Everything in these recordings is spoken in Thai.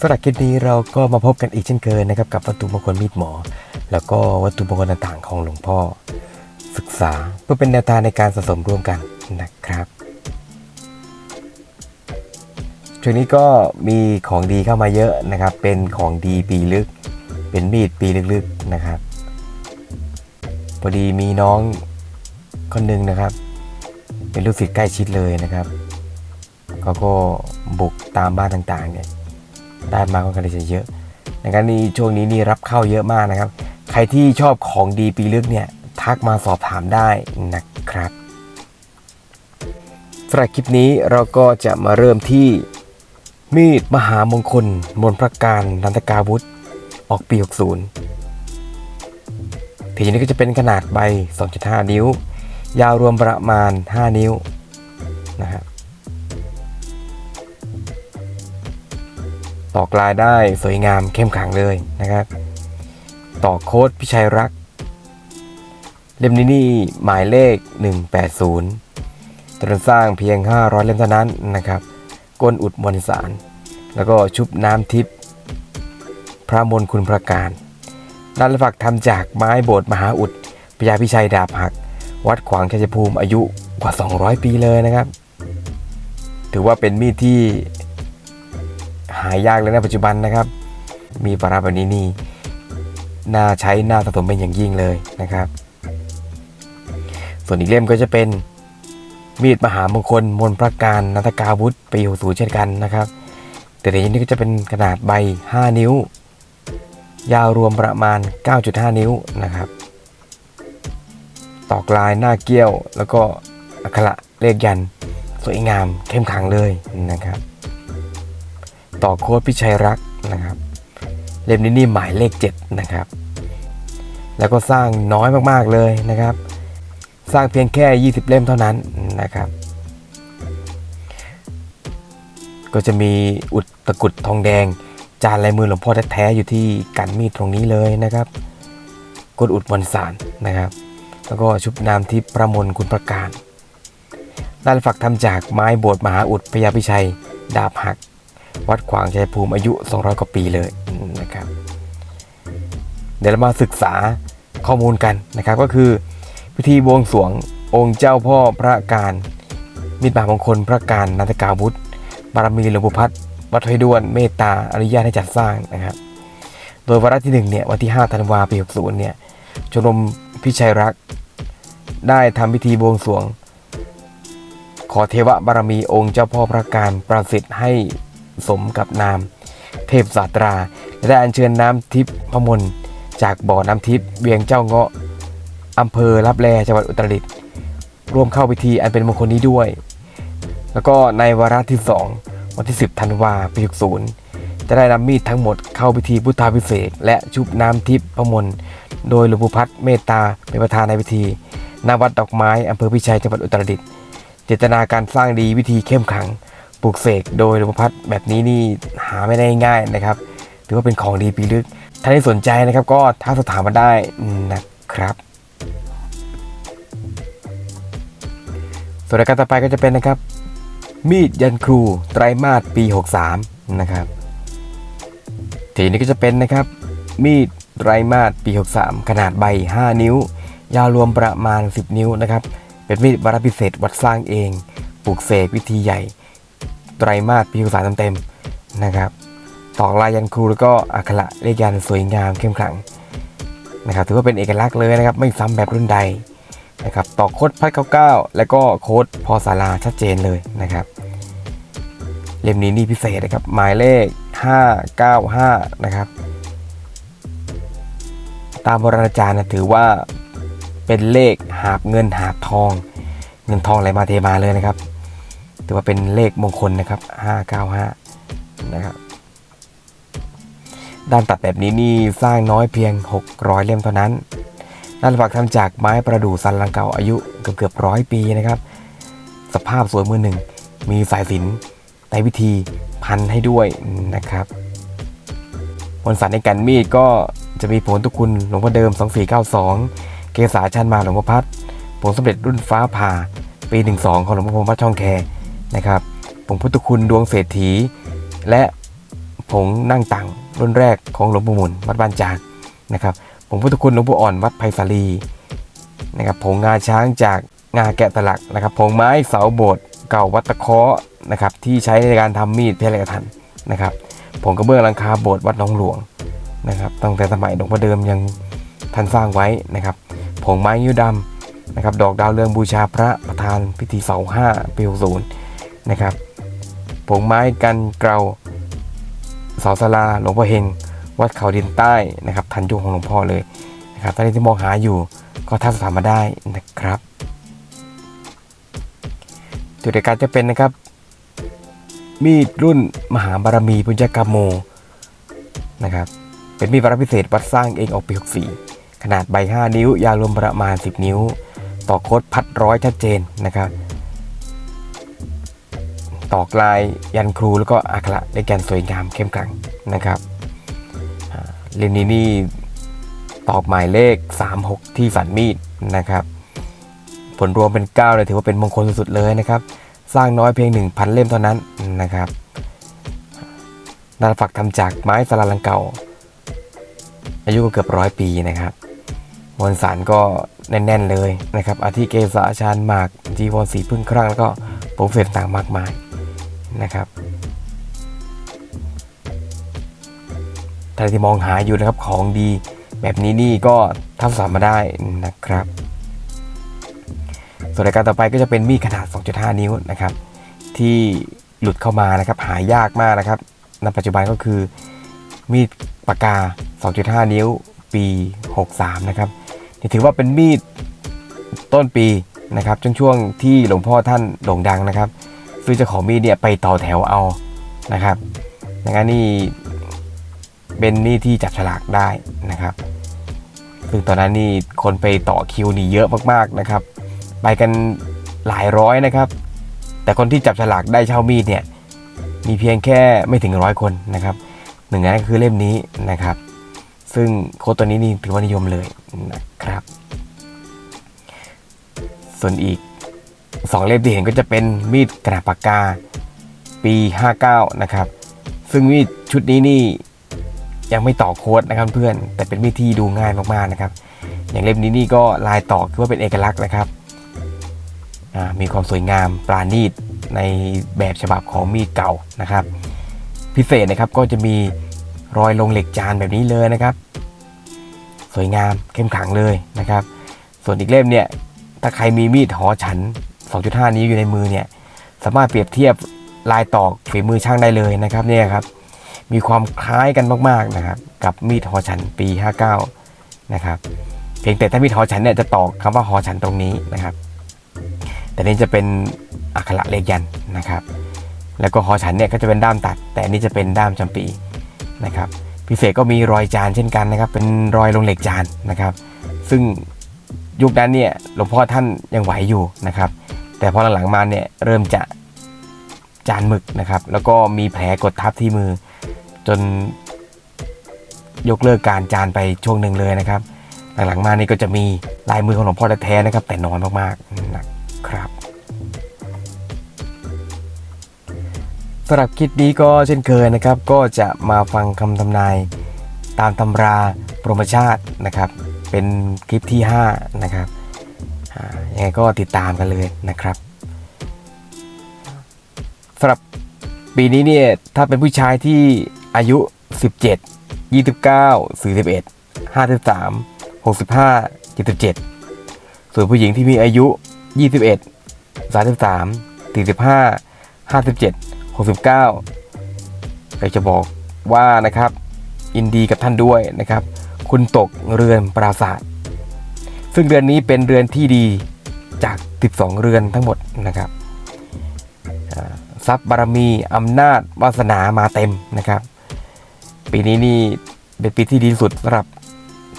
สำหรับคลิปนี้เราก็มาพบกันอีกเช่นเคยนะครับกับวัตถุมงคลมีดหมอ แล้วก็วัตถุมงคลต่างๆของหลวงพ่อ ศึกษาเพื่อเป็นแนวทางในการสะสมร่วมกันนะครับช่วงนี้ก็มีของดีเข้ามาเยอะนะครับ เป็นของดีปีลึก เป็นมีดปีลึกๆนะครับพอดีมีน้องคนหนึ่งนะครับ เป็นลูกศิษย์ใกล้ชิดเลยนะครับเขาก็บุกตามบ้านต่างๆเนี่ย ได้มาค่อนข้างจะเยอะดังนั้นนี่ช่วงนี้นี่รับเข้าเยอะมากนะครับ ใครที่ชอบของดีปีลึกเนี่ยทักมาสอบถามได้นะครับสำหรับคลิปนี้เราก็จะมาเริ่มที่มีดมหามงคล มนพระการนันตกาวุธ ออกปี 60ทีนี้ก็จะเป็นขนาดใบ 2.5 นิ้ว ยาวรวมประมาณ 5 นิ้วนะครับ ต่อกลายได้สวยงามเข้มขังเลยนะครับ ต่อโค้ดพิชัยรัก เล่มนี้นี่หมายเลข 180ตรนสร้างเพียง 500 เล่มเท่านั้นนะครับก้นอุดมวลสาร แล้วก็ชุบน้ำทิพย์พระมนคุณประการด้านฝักทำจากไม้โบสถ์มหาอุดพญาพิชัยดาบหัก วัดขวางชัยภูมิอายุกว่า 200 ปีเลยนะครับ ถือว่าเป็นมีดที่ หายากเลยในปัจจุบันนะครับ มีปลาร้าแบบนี้นี่น่าใช้น่าสะสมเป็นอย่างยิ่งเลยนะครับ ส่วนอีกเล่มก็จะเป็นมีดมหามงคลมนต์พระการนัตกาวุธปี60เช่นกันนะครับ แต่ในนี้ก็จะเป็นขนาดใบ 5 นิ้ว ยาวรวมประมาณ 9.5 นิ้วนะครับตอกลายหน้าเกี้ยว แล้วก็อักขระเลขยัน สวยงามเข้มขังเลยนะครับ ต่อโค้ดพิชัยรักนะครับเล่มนี้นี่หมายเลข 7 นะครับ แล้วก็สร้างน้อยมากๆเลยนะครับ สร้างเพียงแค่ 20 เล่มเท่านั้นนะครับ ก็จะมีอุดตะกรุดทองแดง จานลายมือหลวงพ่อแท้ๆอยู่ที่กันมีดตรงนี้เลยนะครับกดอุดวันสารนะครับ แล้วก็ชุบน้ำที่พระมนคุณประการด้านฝักทำจากไม้บสถ์มหาอุดพญาพิชัย ดาบหัก วัดขวางชัยภูมิอายุ 200 กว่าปีเลยนะครับ เดี๋ยวเรามาศึกษาข้อมูลกันนะครับ ก็คือพิธีบวงสรวงองค์เจ้าพ่อพระการมิตรมามงคลพระการนันทกาวุธบารมีหลวงปู่พัฒน์วัดห้วยด้วนเมตตาอนุญาตให้จัดสร้างนะครับ โดยวาระที่1เนี่ยวันที่ 5 ธันวาปี60เนี่ยชมรมพิชัยรัก ได้ทำพิธีบวงสรวง ขอเทวบารมีองค์เจ้าพ่อพระการประสิทธิ์ให้ สมกับนาม เทพสาตรา และได้อัญเชิญน้ำทิพย์พมนต์จากบ่อน้ำทิพย์เวียงเจ้าเงาะอำเภอรับแลจังหวัดอุตรดิตถ์ร่วมเข้าพิธีอันเป็นมงคลนี้ด้วย แล้วก็ในวาระที่ 2 วันที่ 10ธันวาปี60จะได้นำมีดทั้งหมดเข้าพิธีพุทธาพิเศษ และชุบน้ำทิพย์พมนต์โดยหลวงปู่พัฒน์เมตตาเป็นประธานในพิธีณวัดดอกไม้อำเภอพิชัยจังหวัดอุตรดิตถ์เจตนาการสร้างดีวิธีเข้มขัง ปลูกเสกโดยหลวงปู่พัฒแบบนี้นี่หาไม่ได้ง่ายนะครับ ถือว่าเป็นของดีปีลึก ถ้าที่สนใจนะครับก็ทักสอบถามมาได้นะครับ ส่วนรายการต่อไปก็จะเป็นนะครับ มีดยันครูไตรมาสปี 63 นะครับทีนี้ก็จะเป็นนะครับ มีดไตรมาสปี 63 ขนาดใบ 5 นิ้ว ยาวรวมประมาณ 10 นิ้วนะครับ เป็นมีดวาระพิเศษวัดสร้างเอง ปลูกเสกวิธีใหญ่ ไตรมาสปี63เต็มๆนะครับตอกลายยันครูแล้วก็อักขระเลขยันสวยงามเข้มขลังนะครับถือว่าเป็นเอกลักษณ์เลยนะครับไม่ซ้ำแบบรุ่นใดนะครับตอกโค้ดพัดเก้าเก้าแล้วก็โค้ดพอสาราชัดเจนเลยนะครับเล่มนี้นี่พิเศษนะครับหมายเลข 595 นะครับ ตามโบราณอาจารย์นะถือว่าเป็นเลขหาบเงินหาบทอง เงินทองไหลมาเทมาเลยนะครับ ถือว่าเป็นเลขมงคลนะครับ 595 นะครับด้านตัดแบบนี้นี่สร้างน้อยเพียง 600 เล่มเท่านั้น ด้านฝักทำจากไม้ประดู่สันลังเก่าอายุเกือบเกือบร้อยปีนะครับ สภาพสวยมือหนึ่ง มีสายสินในวิธีพันให้ด้วยนะครับบนสันในการมีดก็จะมีผลทุกคุณหลวงพ่อเดิม 2492 เกษาชันมาหลวงพ่อพัดผลสำเร็จรุ่นฟ้าผ่า ปี 12 ของหลวงพ่อพรหมวัดช่องแค นะครับผงพุทธคุณดวงเศรษฐี และผงนั่งตังรุ่นแรกของหลวงปู่หมุนวัดบ้านจานนะครับผงพุทธคุณหลวงปู่อ่อนวัดไผ่สาลีนะครับผงงาช้างจากงาแกะตลักนะครับผงไม้เสาโบสถ์เก่าวัดตะเคาะนะครับที่ใช้ในการทำมีดเพลกระทันนะครับผงกระเบื้องลังคาโบสถ์วัดหนองหลวงนะครับตั้งแต่สมัยหลวงพ่อเดิมยังท่านสร้างไว้นะครับผงไม้ยิ้วดำนะครับดอกดาวเรืองบูชาพระประธานพิธีเสาห้าปี60นย์ นะครับ ผงไม้กันเกลาเสาสลาหลวงพ่อเฮง วัดเขาดินใต้นะครับ ทันยุคของหลวงพ่อเลยนะครับท่านที่มองหาอยู่ก็ทักสอบถามมาได้นะครับ จุดในการจะเป็นนะครับ มีดรุ่นมหาบารมีปุญญกรรมโมนะครับเป็นมีดวาระพิเศษวัดสร้างเองออกปี64ขนาดใบ 5 นิ้วยาวรวมประมาณ 10 นิ้ว ต่อโคดพัดร้อยชัดเจนนะครับ ตอกลายยันครูแล้วก็อักระในแกนสวยงามเข้มขลังนะครับเล่มนี้นี่ตอกหมายเลข 36 ที่ฝันมีดนะครับ ผลรวมเป็น9เลยถือว่าเป็นมงคลสุดๆเลยนะครับ สร้างน้อยเพียง 1,000 เล่มเท่านั้นนะครับด้าฝักทำจากไม้สลาลังเก่า อายุก็เกือบร้อยปีนะครับมวลสารก็แน่น ๆ เลยนะครับอาทิเกษาชานหมากจีวรสีพึ่งครั้งแล้วก็ผงเศษต่างมากมาย นะครับท่านที่มองหาอยู่นะครับของดีแบบนี้นี่ก็ทักสามมาได้นะครับ ส่วนรายการต่อไปก็จะเป็นมีดขนาด 2.5 นิ้วนะครับ ที่หลุดเข้ามานะครับหายากมากนะครับในปัจจุบันก็คือมีดปากกา 2.5 นิ้วปี 63 นะครับนี่ถือว่าเป็นมีดต้นปีนะครับช่วงช่วงที่หลวงพ่อท่านโด่งดังนะครับ ซื้อเจ้าของมีดเนี่ยไปต่อแถวเอานะครับดังนั้นนี่เป็นนี่ที่จับฉลากได้นะครับซึ่งตอนนั้นนี่คนไปต่อคิวนี่เยอะมากๆนะครับ ไปกันหลายร้อยนะครับ แต่คนที่จับฉลากได้เช่ามีดเนี่ยมีเพียงแค่ไม่ถึงร้อยคนนะครับหนึ่งในนั้นคือเล่มนี้นะครับ ซึ่งโค้ดตัวนี้นี่ถือว่านิยมเลยนะครับ ส่วนอีก สองเล่มที่เห็นก็จะเป็นมีดกระดาษปากกาปี 59 นะครับ ซึ่งมีดชุดนี้นี่ยังไม่ต่อโค้ดนะครับเพื่อน แต่เป็นมีดที่ดูง่ายมากๆนะครับ อย่างเล่มนี้นี่ก็ลายต่อคือว่าเป็นเอกลักษณ์นะครับ มีความสวยงามปราณีตในแบบฉบับของมีดเก่านะครับ พิเศษนะครับก็จะมีรอยลงเหล็กจานแบบนี้เลยนะครับ สวยงามเข้มขังเลยนะครับ ส่วนอีกเล่มเนี่ยถ้าใครมีมีดหอฉัน 2.5 นิ้วอยู่ในมือเนี่ยสามารถเปรียบเทียบลายตอกฝีมือช่างได้เลยนะครับเนี่ยครับมีความคล้ายกันมากๆนะครับกับมีดหอฉันปี 59 นะครับเพียงแต่ถ้ามีดหอฉันเนี่ยจะตอกคำว่าหอฉันตรงนี้นะครับ แต่นี่จะเป็นอักขระเลขยันนะครับ แล้วก็หอฉันเนี่ยก็จะเป็นด้ามตัด แต่นนี้จะเป็นด้ามจำปีนะครับพิเศษก็มีรอยจานเช่นกันนะครับ เป็นรอยลงเหล็กจานนะครับ ซึ่งยุคนั้นเนี่ยหลวงพ่อท่านยังไหวอยู่นะครับ แต่พอหลังๆมาเนี่ยเริ่มจะจานหมึกนะครับ แล้วก็มีแผลกดทับที่มือ จนยกเลิกการจานไปช่วงหนึ่งเลยนะครับ หลังๆมานี่ก็จะมีลายมือของหลวงพ่อแท้ๆนะครับ แต่น้อยมากๆนะครับสำหรับคลิปนี้ก็เช่นเคยนะครับ ก็จะมาฟังคำทำนายตามตำราปรมชาตินะครับ เป็นคลิปที่ 5 นะครับ ยังไงก็ติดตามกันเลยนะครับสำหรับปีนี้เนี่ยถ้าเป็นผู้ชายที่อายุ 17 29 41 53 65 77 ส่วนผู้หญิงที่มีอายุ 21 33 45 57 69อยากจะบอกว่านะครับยินดีกับท่านด้วยนะครับ คุณตกเรือนปราศาสตร์ซึ่งเรือนนี้เป็นเรือนที่ดี จาก 12 เรือนทั้งหมดนะครับทรัพย์บารมีอำนาจวาสนามาเต็มนะครับ ปีนี้นี่เป็นปีที่ดีสุดสำหรับ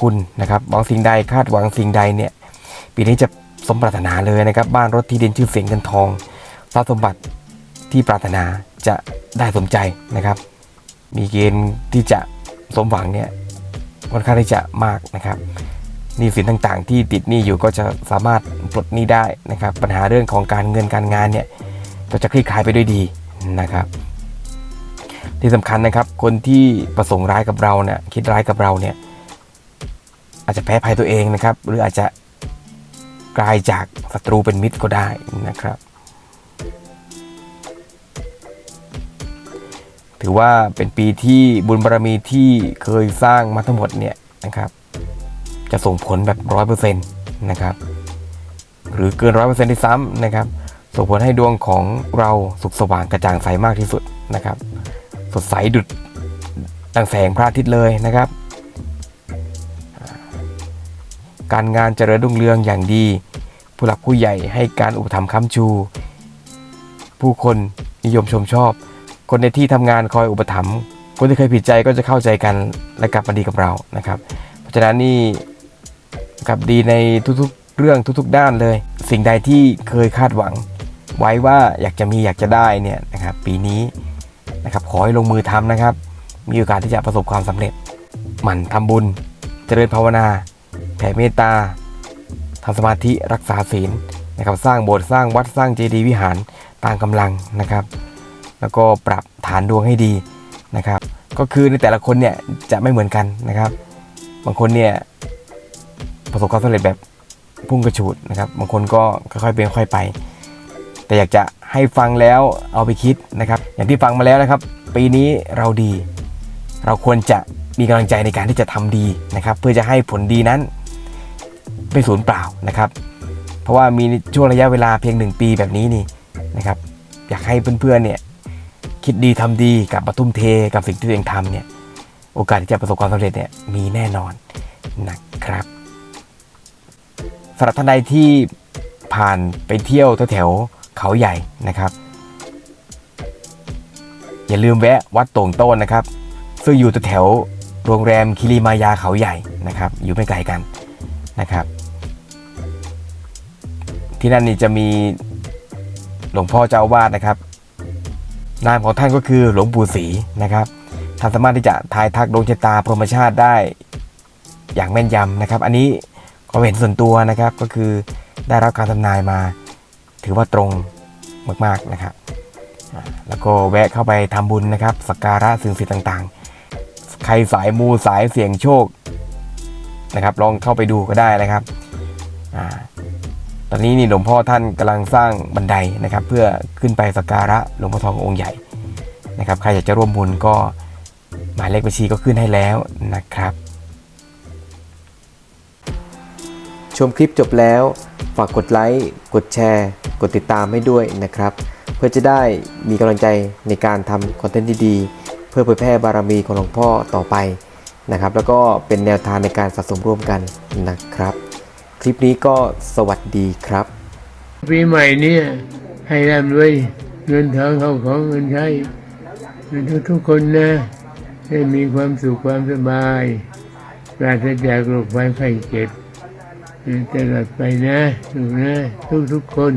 คุณนะครับหวังสิ่งใดคาดหวังสิ่งใดเนี่ยปีนี้จะสมปรารถนาเลยนะครับ บ้านรถที่ดินชื่อเสียงเงินทองทรัพย์สมบัติที่ปรารถนาจะได้สมใจนะครับ มีเกณฑ์ที่จะสมหวังเนี่ยค่อนข้างที่จะมากนะครับ หนี้สินต่างๆ ที่ติดหนี้อยู่ก็จะสามารถปลดหนี้ได้นะครับ ปัญหาเรื่องของการเงินการงานเนี่ยก็จะคลี่คลายไปด้วยดีนะครับ ที่สำคัญนะครับ คนที่ประสงค์ร้ายกับเราเนี่ยคิดร้ายกับเราเนี่ยอาจจะแพ้ภัยตัวเองนะครับ หรืออาจจะกลายจากศัตรูเป็นมิตรก็ได้นะครับ ถือว่าเป็นปีที่บุญบารมีที่เคยสร้างมาทั้งหมดเนี่ยนะครับ จะส่งผลแบบร้อยเปอร์เซ็นต์นะครับหรือเกินร้อยเปอร์เซ็นต์ที่ซ้ำนะครับ ส่งผลให้ดวงของเราสุขสว่างกระจ่างใสมากที่สุดนะครับ สดใสดุดดังแสงพระอาทิตย์เลยนะครับ การงานเจริญรุ่งเรืองอย่างดี ผู้หลักผู้ใหญ่ให้การอุปถัมภ์ค้ำชู ผู้คนนิยมชมชอบ คนในที่ทำงานคอยอุปถัมภ์คนที่เคยผิดใจก็จะเข้าใจกันและกลับมาดีกับเรานะครับ เพราะฉะนั้นนี่ กับดีในทุกๆ เรื่องทุกๆ ด้านเลย สิ่งใดที่เคยคาดหวัง ไว้ว่าอยากจะมีอยากจะได้เนี่ยนะครับปีนี้นะครับขอให้ลงมือทำนะครับ มีโอกาสที่จะประสบความสำเร็จ หมั่นทำบุญ เจริญภาวนา แผ่เมตตาทำสมาธิรักษาศีลนะครับสร้างโบสถ์สร้างวัดสร้างเจดีย์วิหารตามกำลังนะครับ แล้วก็ปรับฐานดวงให้ดีนะครับ ก็คือในแต่ละคนเนี่ยจะไม่เหมือนกันนะครับ บางคนเนี่ย ประสบความสำเร็จแบบพุ่งกระฉูดนะครับ บางคนก็ค่อยๆเป็นค่อยไป แต่อยากจะให้ฟังแล้วเอาไปคิดนะครับ อย่างที่ฟังมาแล้วนะครับ ปีนี้เราดี เราควรจะมีกำลังใจในการที่จะทำดีนะครับ เพื่อจะให้ผลดีนั้นไม่สูญเปล่านะครับ เพราะว่ามีช่วงระยะเวลาเพียงหนึ่งปีแบบนี้นี่นะครับ อยากให้เพื่อนๆเนี่ยคิดดีทำดีกับปทุ่มเทกับสิ่งที่ตัวเองทำเนี่ยโอกาสที่จะประสบความสำเร็จเนี่ยมีแน่นอนนะครับ สำหรับท่านใดที่ผ่านไปเที่ยวแถวเขาใหญ่นะครับ อย่าลืมแวะวัดโต่งต้นนะครับ ซึ่งอยู่แถวโรงแรมคิริมายาเขาใหญ่นะครับ อยู่ไม่ไกลกันนะครับ ที่นั่นนี่จะมีหลวงพ่อเจ้าวาสนะครับ นามของท่านก็คือหลวงปู่ศรีนะครับท่านสามารถที่จะทายทักดวงชะตาพรหมชาติได้อย่างแม่นยำนะครับ อันนี้ ความเห็นส่วนตัวนะครับก็คือได้รับการทำนายมา ถือว่าตรงมากๆนะครับแล้วก็แวะเข้าไปทำบุญนะครับสักการะสิ่งศักดิ์สิทธิ์ต่างๆ ใครสายมูสายเสี่ยงโชคนะครับลองเข้าไปดูก็ได้นะครับอตอนนี้นี่หลวงพ่อท่านกำลังสร้างบันไดนะครับ เพื่อขึ้นไปสักการะหลวงพ่อทององค์ใหญ่นะครับ ใครอยากจะร่วมบุญก็หมายเลขบัญชีก็ขึ้นให้แล้วนะครับ ชมคลิปจบแล้ว ฝากกดไลค์กดแชร์ กดติดตามให้ด้วยนะครับ เพื่อจะได้มีกำลังใจในการทำคอนเทนต์ดีๆ เพื่อเผยแพร่บารมีของหลวงพ่อต่อไปนะครับ แล้วก็เป็นแนวทางในการสะสมร่วมกันนะครับ คลิปนี้ก็สวัสดีครับปีใหม่เนี่ยให้ร่ำรวยเงินทองเข้าของเงินใช้ทุกทุกคนนะให้มีความสุขความสบายปราศจากโรคภัยไข้เจ็บ ตลอดไปนะถูกนะทุกทุกๆคน